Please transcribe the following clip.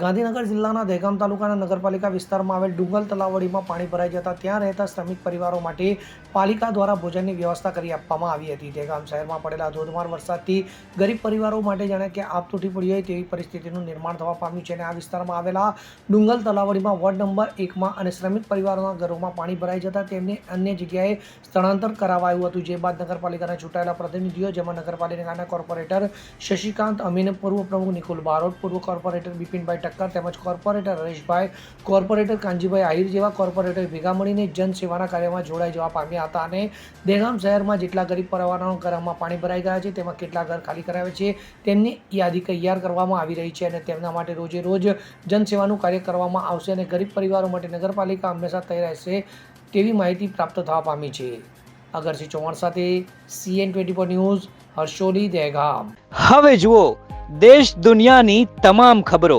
ગાંધીનગર જિલ્લાના દહેગામ તાલુકાના નગરપાલિકા વિસ્તારમાં આવેલ ડુંગલ તલાવડીમાં પાણી ભરાઈ જતા ત્યાં રહેતા શ્રમિક પરિવારો માટે પાલિકા દ્વારા ભોજનની વ્યવસ્થા કરી આપવામાં આવી હતી. દહેગામ શહેરમાં પડેલા ધોધમાર વરસાદથી ગરીબ પરિવારો માટે જાણે કે આપ તૂટી પડી હોય તેવી પરિસ્થિતિનું નિર્માણ થવા પામ્યું છે અને આ વિસ્તારમાં આવેલા ડુંગલ તલાવડીમાં વોર્ડ નંબર એકમાં અને શ્રમિક પરિવારોના ઘરોમાં પાણી ભરાઈ જતા તેમને અન્ય જગ્યાએ સ્થળાંતર કરાવાયું હતું. જે બાદ નગરપાલિકાના ચૂંટાયેલા પ્રતિનિધિઓ, જેમાં નગરપાલિકાના કોર્પોરેટર શશિકાંત, અમીન પૂર્વ પ્રમુખ નિકુલ બારોટ, પૂર્વ કોર્પોરેટર બિપિનભાઈ ઠક્કર તેમજ કોર્પોરેટર હરેશભાઈ, કોર્પોરેટર કાનજીભાઈ આહિર જેવા કોર્પોરેટર ભેગા મળીને જનસેવાના કાર્યમાં જોડાઈ જવા પામ્યા હતા અને દહેગામ શહેરમાં જેટલા ગરીબ પરિવારોના ઘરમાં પાણી ભરાઈ ગયા છે, તેમાં કેટલા ઘર ખાલી કરાવે છે, તેમની યાદી તૈયાર કરવામાં આવી રહી છે અને તેમના માટે રોજે રોજ જનસેવાનું કાર્ય કરવામાં આવશે અને ગરીબ પરિવારો માટે નગરપાલિકા હંમેશા તૈયાર રહેશે તેવી માહિતી પ્રાપ્ત થવા પામી છે. અગરસિંહ ચૌહાણ સાથે CN twenty four news, Harsholi Dehgam હવે જુઓ, દેશ દુનિયાની તમામ ખબરો.